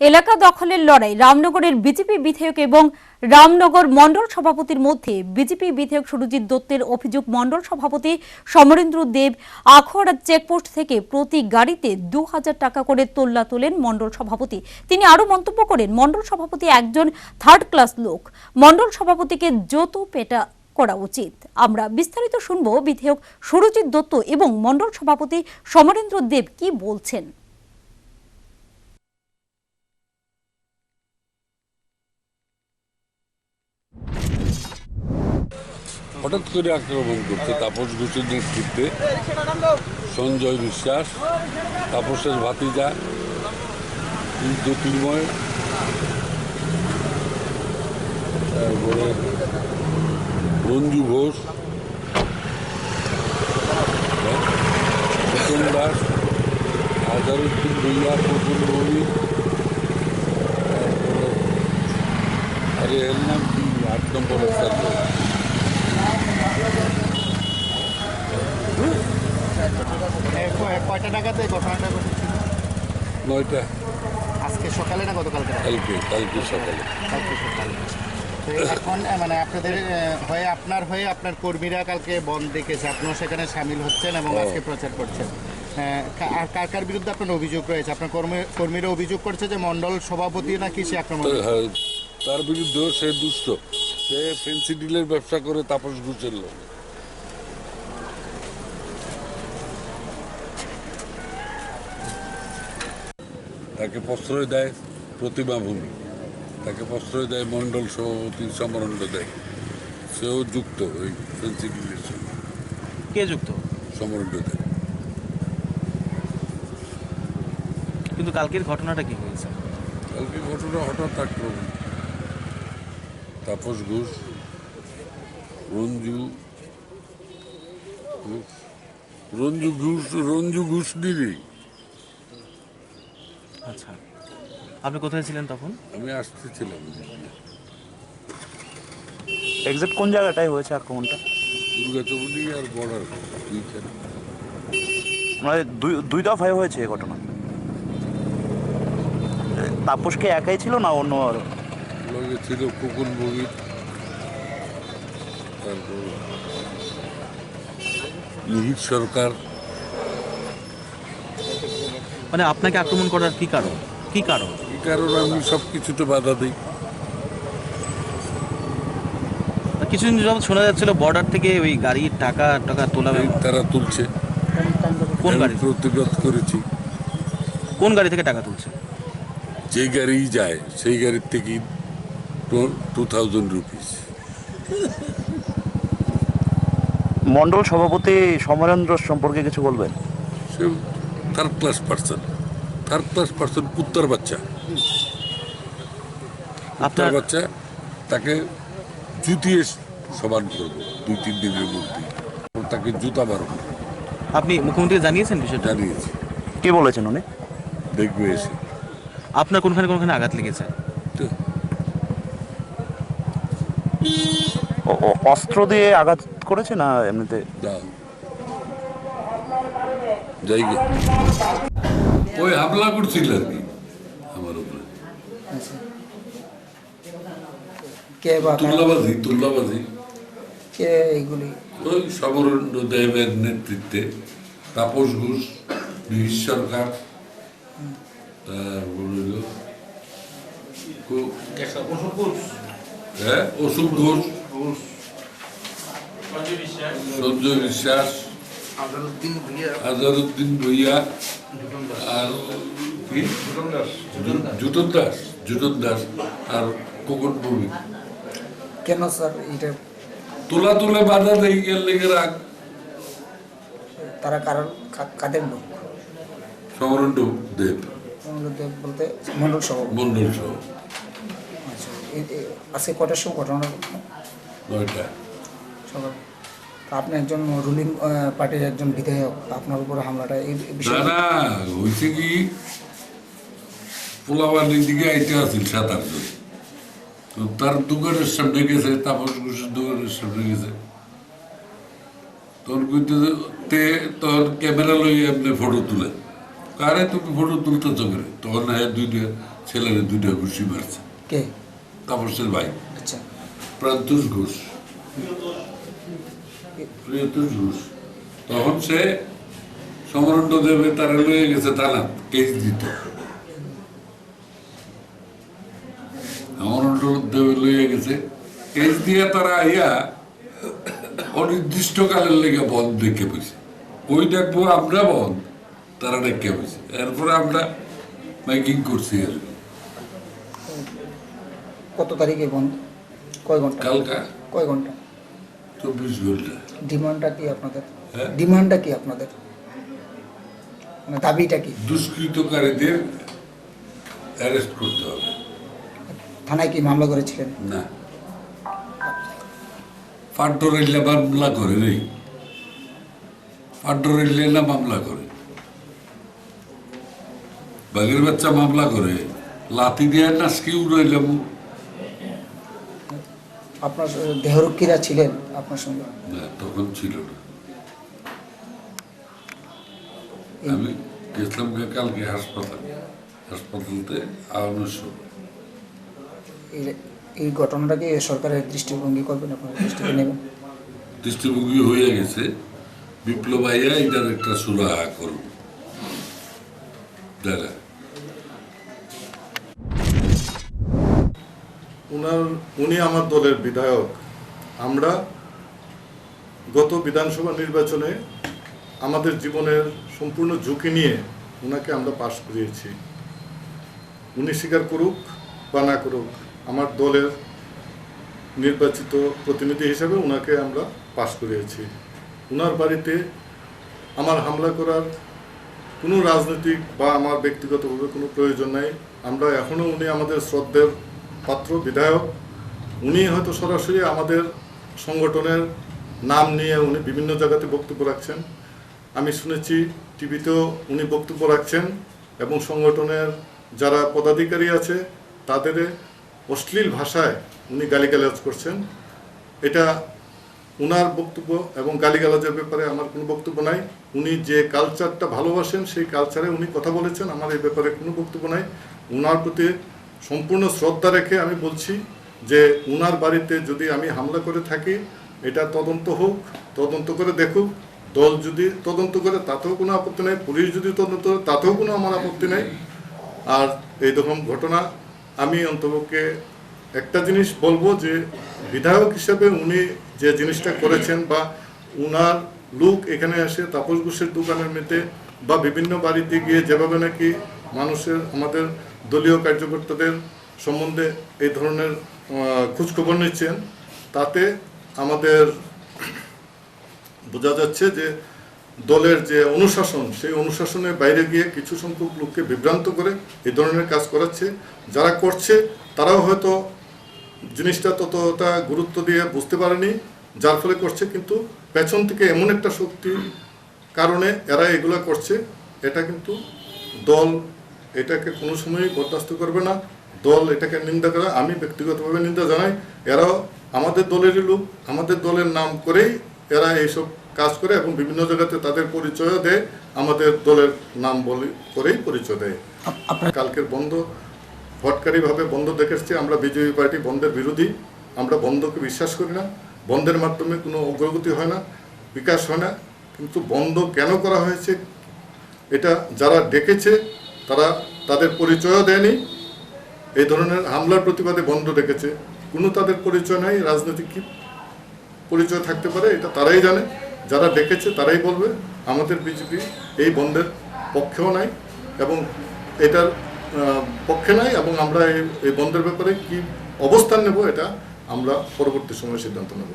এলাকা দখলের লড়াই, রামনগরের বিজেপি বিধায়ক এবং রামনগর মণ্ডল সভাপতির মধ্যে বিজেপি বিধায়ক সুরজিৎ দত্তের অভিযোগ, মণ্ডল সভাপতি সমরেন্দ্র দেব আখড়া চেকপোস্ট থেকে প্রতি গাড়িতে দু হাজার টাকা করে তোল্লা তোলেন মণ্ডল সভাপতি। তিনি আরও মন্তব্য করেন, মণ্ডল সভাপতি একজন থার্ড ক্লাস লোক। মণ্ডল সভাপতিকে যত পেটা করা উচিত। আমরা বিস্তারিত শুনব বিধায়ক সুরজিৎ দত্ত এবং মণ্ডল সভাপতি সমরেন্দ্র দেব কি বলছেন। হঠাৎ করে আক্রমণ করছে তাপস ঘোষের নেতৃত্বে। সঞ্জয় বিশ্বাস, তাপসের ভাতিজা জ্যোতির্ময় তারপরে রঞ্জু ঘোষ প্রথম দাস আজারুদ্দিন ভৈয়া প্রফুল রবি তারপরে আরে এর নাম কি? আট নম্বর কয়টা ঘটনাটা ঘটেছিল নয়টা। আজকে সকালে না গতকালকে রাতে? কালকে কালকে সকালে। কালকে সকালে। তো এখন মানে আপনাদের হয়ে আপনার হয়ে আপনার কর্মীরা কালকে বন্ধ দেখেছে আপনিও সেখানে সামিল হচ্ছেন এবং আজকে প্রচার করছেন। আর কার কার বিরুদ্ধে আপনার অভিযোগ রয়েছে? আপনার কর্মী কর্মীরা অভিযোগ করছে যে মন্ডল সভাপতি নাকি সে আক্রমণ তো, করেছে? হ্যাঁ, তার বিরুদ্ধেও সে দুষ্ট। সে ফেন্সি ডিলের ব্যবসা করে তাপস ঘুষের লোক তাকে প্রশ্রয় দেয় প্রতিমা ভূমি। তাকে প্রশ্রয় দেয় মণ্ডল সভাপতি সমরণ্ড দেয়। সেও যুক্ত ওই ফেন্সি ডিলের সঙ্গে কে যুক্ত? সমরণ্ড দেয়। কিন্তু কালকের ঘটনাটা কি হয়েছে? কালকের ঘটনা হঠাৎ আক্রমণ। তাপস ঘোষ রঞ্জু ঘোষ, রঞ্জু ঘোষ রঞ্জু ঘোষ দিদি আচ্ছা। আপনি কোথায় ছিলেন তখন? আমি আসতেছিলাম এক্সাক্ট কোন জায়গাটায় হয়েছে আক্রমণটা? দুর্গাচৌমনি আর বর্ডার দুইখানে। মানে দুই দুই দফায় হয়েছে এই ঘটনা। তাপসকে একাই ছিল না অন্য আরও? লগে ছিল কুকুন বগি তারপর লোহিত সরকার। মানে আপনাকে আক্রমণ করার কি কারণ? কি কারণ? কি কারণ আমি সব কিছুতে বাধা দিই। কিছুদিন যখন শোনা যাচ্ছিল বর্ডার থেকে ওই গাড়ির টাকা টাকা তোলা তারা তুলছে। কোন গাড়ি? প্রতিবাদ করেছি। কোন গাড়ি থেকে টাকা তুলছে? যে গাড়ি যায় সেই গাড়ির থেকেই 2000 rupees. মন্ডল সভাপতি সমরেন্দ্র সম্পর্কে কিছু বলবেন? সে third class person third class person কুত্তার বাচ্চা। আপনার বাচ্চা তাকে জুতিয়ে সমান করব দুই তিন দিনের মধ্যে। তাকে জুতা মারব। আপনি মুখ্যমন্ত্রী জানিয়েছেন বিষয়টা? জানিয়েছি। কে বলেছেন উনি? দেখবে এসে। আপনার কোনখানে কোনখানে আঘাত লেগেছে? তো অস্ত্র দিয়ে আঘাত করেছে না এমনিতে? ওই হামলা করছিল আর কি আমার উপরে। তুল্লাবাজি তুল্লাবাজি কে ওই সমরেন্দ্র দেবের নেতৃত্বে তাপস ঘোষ সরকার তারপর হ্যাঁ অশোক ঘোষ সঞ্জয় বিশ্বাস আজারুদ্দিন ভুইয়া আর কি জুটন দাস জুটন দাস আর কোকন প্রবীণ কেন স্যার এটা তোলা তুলে বাধা দেই গেল লেগে রাখ তারা কারণ কা- কাদের লোক সমরেন্দ্র দেব মন্ডলদেব বলতে মন্ডল সভাপতি মন্ডল সহ আজকে কটার সময় ঘটনা নয়টা সকাল। আপনি একজন রুলিং পার্টির একজন বিধায়ক আপনার উপর হামলাটা এই বিষয়ে না হয়েছে কি পোলাবানের দিকে আইতে আছিল সাত আটজন তো তার দোকানের সামনে গেছে তাপস ঘোষের দোকানের সামনে গেছে। তখন কইতে তে তোর ক্যামেরা লই এমনি ফটো তুলে। কারে তুমি ফটো তুলতেছ করে তখন হ্যাঁ দুইটা ছেলের দুইটা ঘুষি মারছে। কে? তাপসের ভাই আচ্ছা প্রান্তুষ ঘোষ প্রিয়তুষ ঘোষ তখন সে সমরণ্ড দেবে তারা লয়ে গেছে থানা কেস দিত সমরণ্ড দেবে লয়ে গেছে কেস দিয়ে তারা আইয়া অনির্দিষ্টকালের লেগে বন্ধ দেখে পেয়েছে ওই দেখব আমরা বন্ধ তারা দেখে পেয়েছে এরপরে আমরা মাইকিং করছি আর কি। কত তারিখে বন্ধ? কয় ঘণ্টা? কালকা? কয় ঘণ্টা? চব্বিশ ঘণ্টা। ডিমান্ডটা কি আপনাদের? হ্যাঁ? ডিমান্ডটা কি আপনাদের? মানে দাবিটা কি? দুষ্কৃতকারীদের অ্যারেস্ট করতে হবে। থানায় কি মামলা করেছিলেন? না। পাড্ডরেল্লা মামলা করে রে পাড্ডরেল্লা না মামলা করে। বাঘের বাচ্চা মামলা করে। লাতি দিয়ে স্কিউ উড়াইলাম। আপনার দেহরক্ষীরা ছিলেন আপনার সঙ্গে? না তখন ছিল না। আমি গেছিলাম কালকে হাসপাতালে। হাসপাতালতে আওয়ানোর সময়। এই- ঘটনাটাকে সরকারের দৃষ্টিভঙ্গি করবেন আপনার দৃষ্টিতে নেবেন দৃষ্টিভঙ্গি হয়ে গেছে। বিপ্লব আইয়া এটার একটা সুরাহা করব দেখা উনার, উনি আমার দলের বিধায়ক। আমরা গত বিধানসভা নির্বাচনে আমাদের জীবনের সম্পূর্ণ ঝুঁকি নিয়ে ওনাকে আমরা পাশ করিয়েছি। উনি স্বীকার করুক বা না করুক, আমার দলের নির্বাচিত প্রতিনিধি হিসেবে ওনাকে আমরা পাশ করিয়েছি। ওনার বাড়িতে আমার হামলা করার কোনো রাজনৈতিক বা আমার ব্যক্তিগতভাবে কোনো প্রয়োজন নাই। আমরা এখনও উনি আমাদের শ্রদ্ধের পাত্র বিধায়ক, উনি হয়তো সরাসরি আমাদের সংগঠনের নাম নিয়ে উনি বিভিন্ন জায়গাতে বক্তব্য রাখছেন। আমি শুনেছি টিভিতেও উনি বক্তব্য রাখছেন এবং সংগঠনের যারা পদাধিকারী আছে, তাদের অশ্লীল ভাষায় উনি গালিগালাজ করছেন। এটা উনার বক্তব্য এবং গালিগালাজের ব্যাপারে আমার কোনো বক্তব্য নাই। উনি যে কালচারটা ভালোবাসেন, সেই কালচারে উনি কথা বলেছেন। আমার এই ব্যাপারে কোনো বক্তব্য নাই। উনার প্রতি সম্পূর্ণ শ্রদ্ধা রেখে আমি বলছি যে উনার বাড়িতে যদি আমি হামলা করে থাকি, এটা তদন্ত হোক, তদন্ত করে দেখুক, দল যদি তদন্ত করে, তাতেও কোনো আপত্তি নেই, পুলিশ যদি তদন্ত করে, তাতেও কোনো আমার আপত্তি নেই। আর এই রকম ঘটনা আমি অন্তপক্ষে একটা জিনিস বলব যে, বিধায়ক হিসেবে উনি যে জিনিসটা করেছেন বা উনার লোক এখানে আসে, তাপস ঘোষের দোকানের মেতে বা বিভিন্ন বাড়িতে গিয়ে যেভাবে নাকি মানুষের, আমাদের দলীয় কার্যকর্তাদের সম্বন্ধে এই ধরনের খোঁজখবর নিচ্ছেন। তাতে আমাদের বোঝা যাচ্ছে যে দলের যে অনুশাসন, সেই অনুশাসনের বাইরে গিয়ে কিছু সংখ্যক লোককে বিভ্রান্ত করে এই ধরনের কাজ করাচ্ছে। যারা করছে, তারাও হয়তো জিনিসটা ততটা গুরুত্ব দিয়ে বুঝতে পারেনি, যার ফলে করছে, কিন্তু পেছন থেকে এমন একটা শক্তি কারণে এরা এগুলো করছে। এটা কিন্তু দল এটাকে কোনো সময়ই বরদাস্ত করবে না। দল এটাকে নিন্দা করে আমি ব্যক্তিগতভাবে নিন্দা জানাই এরাও আমাদের দলেরই লোক আমাদের দলের নাম করেই এরা এইসব কাজ করে এবং বিভিন্ন জায়গাতে তাদের পরিচয় দেয় আমাদের দলের নাম বলে করেই পরিচয় দেয়। কালকের বন্ধ হটকারীভাবে বন্ধ দেখেছি আমরা বিজেপি পার্টি বন্ধের বিরোধী আমরা বন্ধকে বিশ্বাস করি না বন্ধের মাধ্যমে কোনো অগ্রগতি হয় না বিকাশ হয় না কিন্তু বন্ধ কেন করা হয়েছে এটা যারা ডেকেছে তারা তাদের পরিচয়ও দেয়নি। এই ধরনের হামলার প্রতিবাদে বন্ধ রেখেছে। কোনো তাদের পরিচয় নাই, রাজনৈতিক কি পরিচয় থাকতে পারে, এটা তারাই জানে। যারা ডেকেছে তারাই বলবে, আমাদের বিজেপি এই বন্ধের পক্ষেও নাই এবং এটার পক্ষে নাই এবং আমরা এই বন্ধের ব্যাপারে কি অবস্থান নেব, এটা আমরা পরবর্তী সময়ে সিদ্ধান্ত নেব।